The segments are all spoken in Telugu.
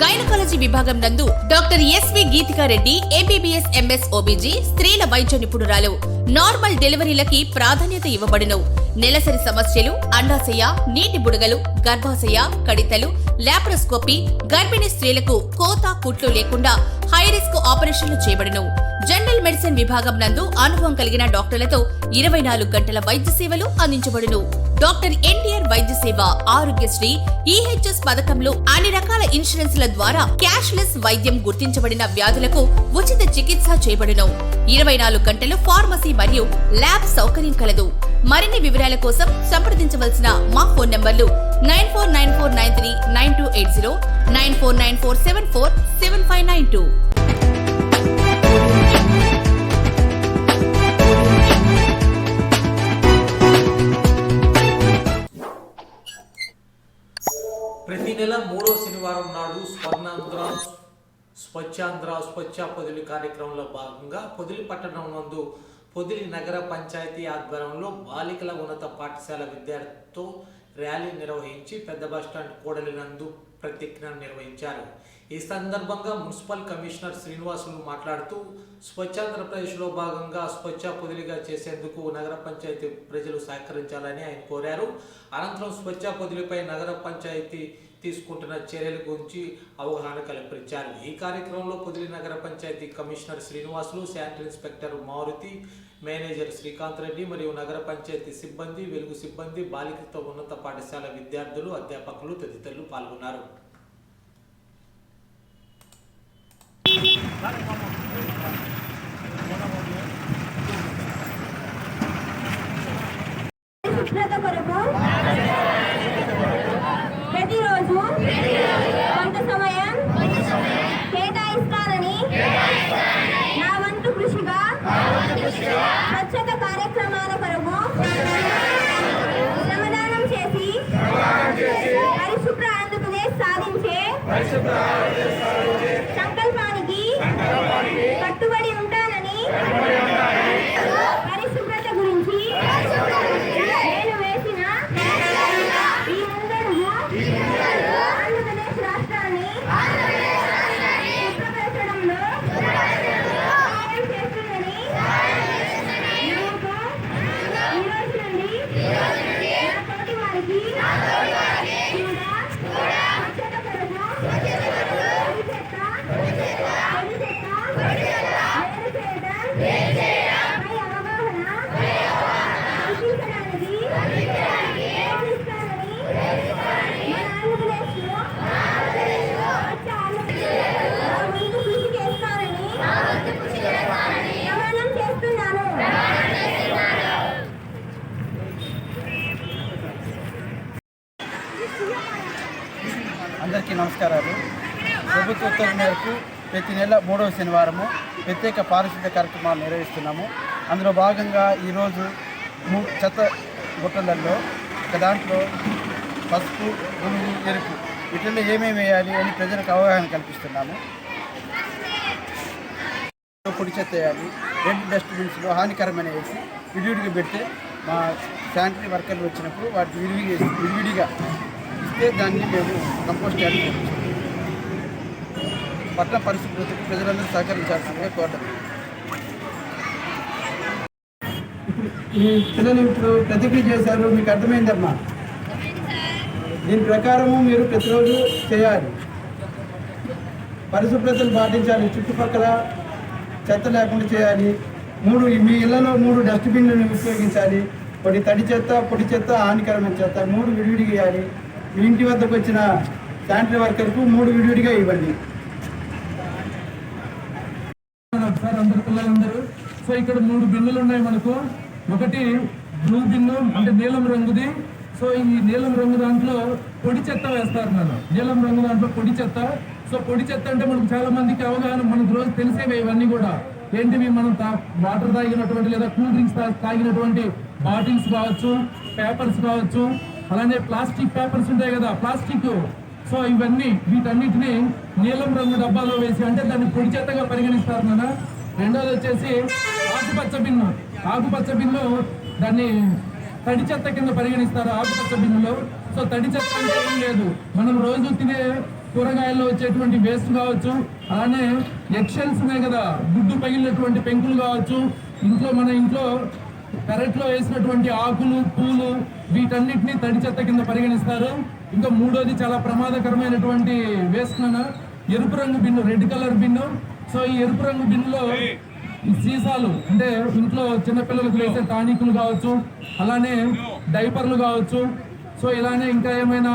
గైనకాలజీ విభాగం నందు doctor SV Geethika Reddy MBBS MS OBG స్త్రీల వైద్య నిపుణురాలు. నార్మల్ డెలివరీలకి ప్రాధాన్యత ఇవ్వబడును నెలసరి సమస్యలు అండాశయ నీటి బుడగలు గర్భాశయ కడితలు లాప్రోస్కోపీ గర్భిణీ స్త్రీలకు కోత కుట్లు లేకుండా హై రిస్క్ ఆపరేషన్లు చేయబడును జనరల్ మెడిసిన్ విభాగం నందు అనుభవం కలిగిన డాక్టర్లతో ఇరవై నాలుగు గంటల వైద్య సేవలు అందించబడును. డాక్టర్ ఎన్టీఆర్ వైద్య సేవ ఆరోగ్యశ్రీ ఈహెచ్ఎస్ పథకంలో అన్ని రకాల ఇన్సూరెన్స్ల ద్వారా క్యాష్ లెస్ వైద్యం గుర్తించబడిన వ్యాధులకు ఉచిత చికిత్స చేయబడును. ఇరవై నాలుగు గంటలు ఫార్మసీ మరియు ల్యాబ్ సౌకర్యం కలదు. మరిన్ని వివరాల కోసం సంప్రదించవలసిన మా ఫోన్ నంబర్లు nine four nine four nine three nine two eight zero nine four nine four seven four seven five nine two. Swachhandhra Swachh Podili కార్యక్రమంలో భాగంగా పొదిలి పట్టణం నందు పొదిలి నగర పంచాయతీ ఆధ్వర్యంలో బాలికల ఉన్నత పాఠశాల విద్యార్థులతో ర్యాలీ నిర్వహించి పెద్ద బస్టాండ్ కూడలి నందు ప్రతిజ్ఞ నిర్వహించారు. ఈ సందర్భంగా మున్సిపల్ కమిషనర్ శ్రీనివాసులు మాట్లాడుతూ స్వచ్ఛాంధ్రప్రదేశ్లో భాగంగా స్వచ్ఛ పొదిలిగా చేసేందుకు నగర పంచాయతీ ప్రజలు సహకరించాలని ఆయన కోరారు. అనంతరం స్వచ్ఛ పొదిలిపై నగర పంచాయతీ తీసుకుంటున్న చర్యల గురించి అవగాహన కల్పించారు. ఈ కార్యక్రమంలో పొదిలి నగర panchayat commissioner Srinivasulu sanitary inspector Maruthi manager Srikanth Reddy మరియు నగర పంచాయతీ సిబ్బంది వెలుగు సిబ్బంది బాలికలతో ఉన్నత పాఠశాల విద్యార్థులు అధ్యాపకులు తదితరులు పాల్గొన్నారు. ఉష్ణత కొరకు స్వచ్ఛత కార్యక్రమాల కొరకు శ్రమదానం చేసి పరిశుభ్ర ఆంధ్రప్రదేశ్ సాధించే సంకల్పానికి కట్టుబడి ఉంటానని పరిశుభ్రత గురించి నేను వేసిన ఈ ముందడుగు ఆంధ్రప్రదేశ్ రాష్ట్రాన్ని శుభ్రపరచడంలో సహాయం చేస్తుందని నాకు ఈ రోజు నుండి నా తోటి వారికి కూడా స్వచ్ఛత కొరకు పొడి చెత్త పొడి చెత్త వేరు చేయడం పై అవగాహన కల్పించడానికి ప్రయత్నిస్తానని మన ఆంధ్రప్రదేశ్లో స్వచ్ఛ ఆంధ్రప్రదేశ్ నా వంతు కృషి చేస్తానని ప్రమాణం చేస్తున్నాను అందరికీ నమస్కారాలు. ప్రభుత్వ ఉత్తర్వు మేరకు ప్రతి నెల మూడవ శనివారము ప్రత్యేక పారిశుద్ధ్య కార్యక్రమాలు నిర్వహిస్తున్నాము. అందులో భాగంగా ఈరోజు మూ చెత్త గుట్టలలో ఒక దాంట్లో పసుపు పులుగు ఎరుపు వీటిల్లో ఏమేమి వేయాలి అని ప్రజలకు అవగాహన కల్పిస్తున్నాము. పొడి చెత్త వేయాలి రెండు డస్ట్బిన్స్లో హానికరమైన వేసి విడివిడిగా పెడితే మా శానిటరీ వర్కర్లు వచ్చినప్పుడు వాటిని విడివిగా విడివిడిగా ఇస్తే దాన్ని మేము కంపోస్ట్ యాడ్ పంపిస్తాం పట్టణ పరిశుభ్రతకు ప్రజలందరూ సహకరించాల్సిందే కోరడం ఈ పిల్లలు ఇప్పుడు ప్రతిజ్ఞ చేశారు మీకు అర్థమైందమ్మా? దీని ప్రకారము మీరు ప్రతిరోజు చేయాలి. పరిశుభ్రతను పాటించాలి చుట్టుపక్కల చెత్త లేకుండా చేయాలి. మూడు మీ ఇళ్ళలో మూడు డస్ట్బిన్లను ఉపయోగించాలి. పొడి తడి చెత్త పొడి చెత్త హానికరమైన చెత్త మూడు విడివిడిగా ఇవ్వాలి మీ ఇంటి వద్దకు వచ్చిన శానిటరీ వర్కర్కు మూడు విడివిడిగా ఇవ్వండి. సార్ అందరు పిల్లలందరూ సో ఇక్కడ మూడు బిన్నులు ఉన్నాయి మనకు. ఒకటి బ్లూ బిన్ను అంటే నీలం రంగుది. సో ఈ నీలం రంగు దాంట్లో పొడి చెత్త వేస్తారు మనం నీలం రంగు దాంట్లో పొడి చెత్త. సో పొడి చెత్త అంటే మనకు చాలా మందికి అవగాహన మనకు రోజు తెలిసేవి ఇవన్నీ కూడా. ఏంటివి? మనం వాటర్ తాగినటువంటి లేదా కూల్ డ్రింక్స్ తాగినటువంటి బాటిల్స్ కావచ్చు పేపర్స్ కావచ్చు అలానే ప్లాస్టిక్ పేపర్స్ ఉంటాయి కదా ప్లాస్టిక్. సో ఇవన్నీ వీటన్నిటిని నీలం రంగు డబ్బాలో వేసి అంటే దాన్ని పొడి చెత్తగా పరిగణిస్తారు నాన్న. రెండోది వచ్చేసి ఆకుపచ్చ బిన్ను. ఆకుపచ్చ బిన్ను దాన్ని తడి చెత్త కింద పరిగణిస్తారు ఆకుపచ్చ బిన్నులో. సో తడి చెత్త అంటే ఏం లేదు. మనం రోజు తినే కూరగాయల్లో వచ్చేటువంటి వేస్ట్ కావచ్చు. అలానే ఎక్షల్స్ ఉన్నాయి కదా గుడ్డు పగిలినటువంటి పెంకులు కావచ్చు. ఇంట్లో మన ఇంట్లో పెరట్లో వేసినటువంటి ఆకులు పూలు వీటన్నిటిని తడి చెత్త కింద పరిగణిస్తారు. ఇంకా మూడోది చాలా ప్రమాదకరమైనటువంటి వేస్ట్ ఎరుపు రంగు bin red colour bin. So ఈ ఎరుపు రంగు బిన్నులో సీసాలు అంటే ఇంట్లో చిన్నపిల్లలకు వేసే టానికులు కావచ్చు అలానే డైపర్లు కావచ్చు సో ఇలానే ఇంకా ఏమైనా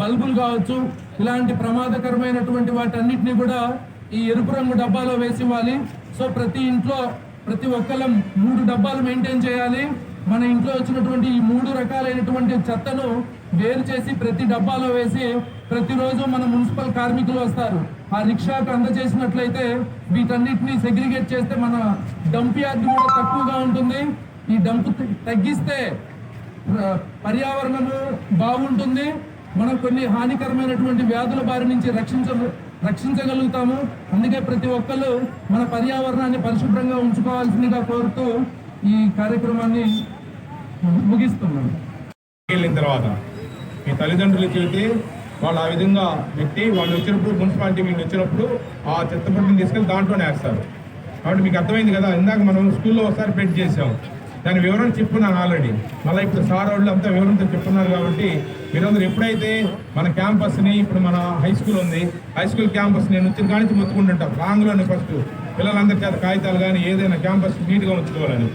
బల్బులు కావచ్చు ఇలాంటి ప్రమాదకరమైనటువంటి వాటన్నిటిని కూడా ఈ ఎరుపు రంగు డబ్బాలో వేసి ఇవ్వాలి. సో ప్రతి ఇంట్లో ప్రతి ఒక్కళ్ళం మూడు డబ్బాలు మెయింటైన్ చేయాలి. మన ఇంట్లో వచ్చినటువంటి ఈ మూడు రకాలైనటువంటి చెత్తను వేరు చేసి ప్రతి డబ్బాలో వేసి ప్రతిరోజు మన మున్సిపల్ కార్మికులు వస్తారు. ఆ రిక్షాకు అందజేసినట్లయితే వీటన్నిటిని సెగ్రిగేట్ చేస్తే మన డంప్ యార్డ్ కూడా తక్కువగా ఉంటుంది. ఈ డంప్ తగ్గిస్తే పర్యావరణము బాగుంటుంది. మనం కొన్ని హానికరమైనటువంటి వ్యాధుల బారి నుంచి రక్షించ రక్షించగలుగుతాము. అందుకే ప్రతి ఒక్కరు మన పర్యావరణాన్ని పరిశుభ్రంగా ఉంచుకోవాల్సిందిగా కోరుతూ ఈ కార్యక్రమాన్ని ముగిస్తున్నాను వెళ్ళిన తర్వాత మీ తల్లిదండ్రులు చెబితే వాళ్ళు ఆ విధంగా పెట్టి వాళ్ళు వచ్చినప్పుడు మున్సిపాలిటీ మీరు వచ్చినప్పుడు ఆ చెత్త పట్టిని తీసుకెళ్ళి దాంట్లోనే వేస్తారు. కాబట్టి మీకు అర్థమైంది కదా? ఇందాక మనం స్కూల్లో ఒకసారి పెట్టి చేసాం దాని వివరణ చెప్పున్నాను ఆల్రెడీ మళ్ళీ ఇప్పుడు సార్ వాళ్ళు అంతా వివరంతో చెప్తున్నారు కాబట్టి మీరందరూ ఎప్పుడైతే మన క్యాంపస్ని ఇప్పుడు మన హై స్కూల్ ఉంది హై స్కూల్ క్యాంపస్ నేను వచ్చిన కానీ నుంచి మొత్తుకుంటుంటాం రాంగ్లోనే ఫస్ట్ పిల్లలందరి చేత కాగితాలు కానీ ఏదైనా క్యాంపస్ నీట్గా ఉంచుకోవాలని.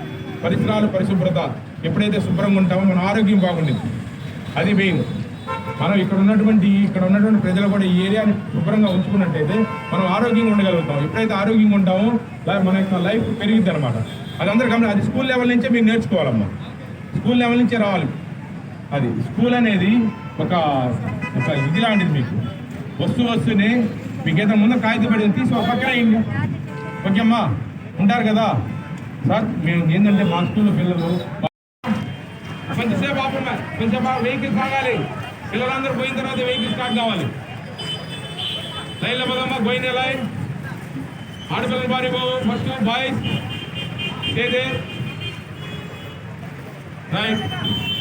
పరిసరాలు పరిశుభ్రత. ఎప్పుడైతే శుభ్రంగా ఉంటామో మన ఆరోగ్యం బాగుండింది అది మెయిన్ మనం ఇక్కడ ఉన్నటువంటి ఇక్కడ ఉన్నటువంటి ప్రజలు కూడా ఈ ఏరియాని శుభ్రంగా ఉంచుకున్నట్టయితే మనం ఆరోగ్యంగా ఉండగలుగుతాం. ఎప్పుడైతే ఆరోగ్యంగా ఉంటామో మన యొక్క లైఫ్ పెరిగిద్ది అనమాట అది అందరూ గమని అది స్కూల్ లెవెల్ నుంచే మీరు నేర్చుకోవాలమ్మా. స్కూల్ లెవెల్ నుంచే రావాలి. అది స్కూల్ అనేది ఒక ఒక ఇది లాంటిది మీకు. వస్తు వస్తువుని మీకు ఏదైనా ముందు కాగితం పడింది తీసి ఒక పక్కన వేయండి. ఓకే అమ్మా ఉంటారు కదా? సార్ మేము ఏంటంటే మా స్కూల్ పిల్లలు కొంచెంసేపు ఆపమ్మా కొంచెం వెహికల్ సాగాలి పిల్లలందరూ పోయిన తర్వాత వెహికల్ స్టార్ట్ కావాలి. లైన్లో పోదమ్మా గోయిన లైన్ ఆడపిల్లల భారీ బాబు ఫస్ట్ బాయ్స్. Right.